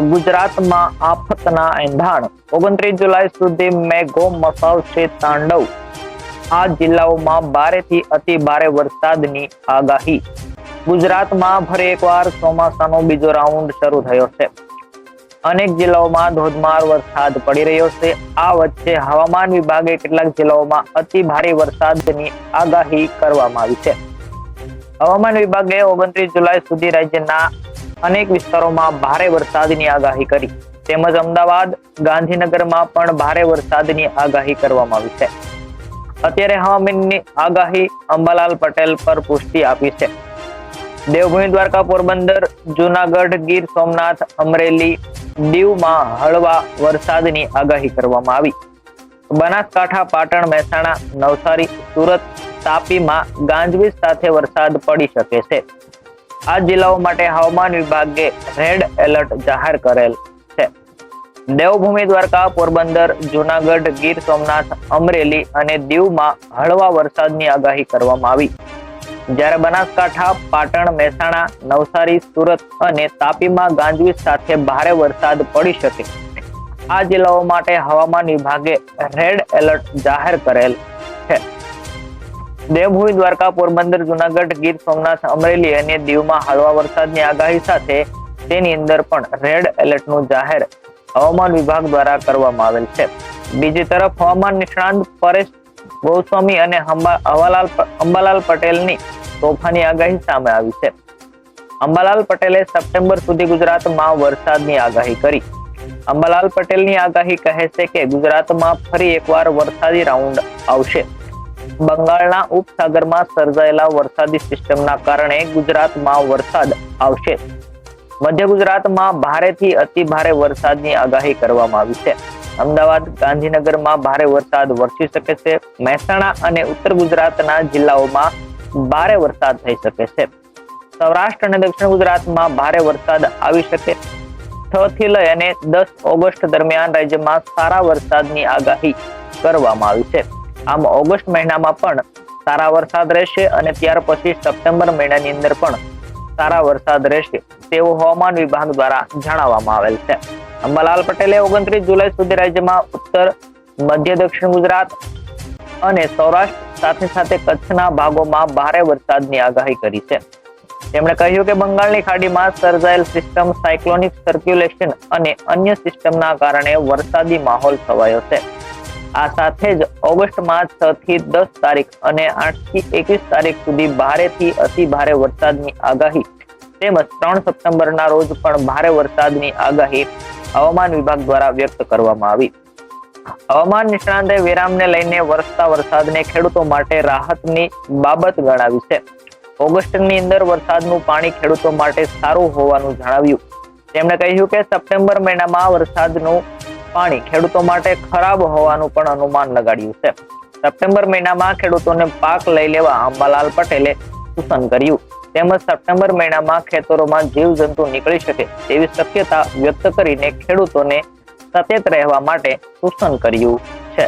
ગુજરાતમાં આફતના એંધાણ. ઓગણત્રીસ જુલાઈ સુધી મેઘો મસાવશે તાંડવ. આ જિલ્લાઓમાં ભારેથી અતિ ભારે વરસાદની આગાહી. ગુજરાતમાં ફરી એકવાર ચોમાસાનો બીજો રાઉન્ડ શરૂ થયો છે. અનેક જિલ્લાઓમાં ધોધમાર વરસાદ પડી રહ્યો છે. આ વચ્ચે હવામાન વિભાગે કેટલાક જિલ્લાઓમાં અતિ ભારે વરસાદની આગાહી કરવામાં આવી છે. હવામાન વિભાગે ઓગણત્રીસ જુલાઈ સુધી રાજ્યના અનેક વિસ્તારોમાં ભારે વરસાદની આગાહી કરી. તેમજ અમદાવાદ, ગાંધીનગરમાં પણ ભારે વરસાદની આગાહી કરવામાં આવી છે. અત્યારે હવામાનની આગાહી અંબાલાલ પટેલ પર પુષ્ટિ આપી છે. દેવભૂમિ દ્વારકા પોરબંદર, જુનાગઢ, ગીર સોમનાથ, અમરેલી, દીવમાં હળવા વરસાદની આગાહી કરવામાં આવી. બનાસકાંઠા, પાટણ, મહેસાણા, નવસારી, સુરત તાપીમાં ગાંજવીજ સાથે વરસાદ પડી શકે છે. આ જિલ્લાઓ માટે હવામાન વિભાગે રેડ એલર્ટ જાહેર કરેલ છે. દેવભૂમિ દ્વારકા, પોરબંદર, જુનાગઢ, ગીર સોમનાથ, અમરેલી અને દીવમાં હળવા વરસાદની આગાહી કરવામાં આવી. જ્યારે બનાસકાંઠા, પાટણ, મહેસાણા, નવસારી, સુરત અને તાપીમાં ગાંજવીજ સાથે ભારે વરસાદ પડી શકે. આ જિલ્લાઓ માટે હવામાન વિભાગે રેડ એલર્ટ જાહેર કરેલ છે. દેવભૂમિ દ્વારકા પોરબંદર જુનાગઢ ગીર સોમનાથ અમરેલી અને દીવમાં હળવા વરસાદની આગાહી સાથે તેની અંદર પણ રેડ એલર્ટનું જાહેર હવામાન વિભાગ દ્વારા કરવામાં આવેલ છે. બીજી તરફ હવામાન નિષ્ણાંત પરેશ ગોસ્વામી અને હવાલાલ અંબાલાલ પટેલની તોફાની આગાહી સામે આવી છે. અંબાલાલ પટેલે સપ્ટેમ્બર સુધી ગુજરાતમાં વરસાદની આગાહી કરી. અંબાલાલ પટેલની આગાહી કહે છે કે ગુજરાતમાં ફરી એકવાર વરસાદી રાઉન્ડ આવશે. બંગાળના ઉપસાગરમાં સર્જાયેલા વરસાદી સિસ્ટમના કારણે ગુજરાતમાં વરસાદ આવશે. મધ્ય ગુજરાતમાં ભારેથી અતિ ભારે વરસાદની આગાહી કરવામાં આવી છે. અમદાવાદ, ગાંધીનગરમાં ભારે વરસાદ વરસી શકે છે. મહેસાણા અને ઉત્તર ગુજરાતના જિલ્લાઓમાં ભારે વરસાદ થઈ શકે છે. સૌરાષ્ટ્ર અને દક્ષિણ ગુજરાતમાં ભારે વરસાદ આવી શકે. છ થી લઈ અને દસ ઓગસ્ટ દરમિયાન રાજ્યમાં સારા વરસાદની આગાહી કરવામાં આવી છે. આમ ઓગસ્ટ મહિનામાં પણ સારા વરસાદ રહેશે અને ત્યાર પછી સપ્ટેમ્બર મહિનાની અંદર પણ સારા વરસાદ રહેશે તેવું હવામાન વિભાગ દ્વારા જણાવવામાં આવેલ છે. અંબાલાલ પટેલે ઓગણત્રીસ જુલાઈ સુધી રાજ્યમાં ઉત્તર, મધ્ય, દક્ષિણ ગુજરાત અને સૌરાષ્ટ્ર સાથે સાથે કચ્છના ભાગોમાં ભારે વરસાદની આગાહી કરી છે. તેમણે કહ્યું કે બંગાળની ખાડીમાં સર્જાયેલ સિસ્ટમ સાયક્લોનિક સર્ક્યુલેશન અને અન્ય સિસ્ટમના કારણે વરસાદી માહોલ છવાયો છે. આ સાથે જ ઓગસ્ટમાં છ થી દસ તારીખ અને આઠથી એકવીસ તારીખ સુધી ભારેથી અતિ ભારે વરસાદની આગાહી. તેમજ ત્રણ સપ્ટેમ્બરના રોજ પણ ભારે વરસાદની આગાહી હવામાન વિભાગ દ્વારા વ્યક્ત કરવામાં આવી. હવામાન નિષ્ણાંતે વિરામને લઈને વરસતા વરસાદને ખેડૂતો માટે રાહતની બાબત ગણાવી છે. ઓગસ્ટની અંદર વરસાદનું પાણી ખેડૂતો માટે સારું હોવાનું જણાવ્યું. તેમણે કહ્યું કે સપ્ટેમ્બર મહિનામાં વરસાદનું પાણી ખેડૂતો માટે ખરાબ હોવાનું પણ અનુમાન લગાડ્યું છે. સપ્ટેમ્બર મહિનામાં ખેડૂતોને પાક લઈ લેવા અંબાલાલ પટેલે સૂચન કર્યું. તેમજ સપ્ટેમ્બર મહિનામાં ખેતરોમાં જીવજંતુ નીકળી શકે તેવી શક્યતા વ્યક્ત કરીને ખેડૂતોને સચેત રહેવા માટે સૂચન કર્યું છે.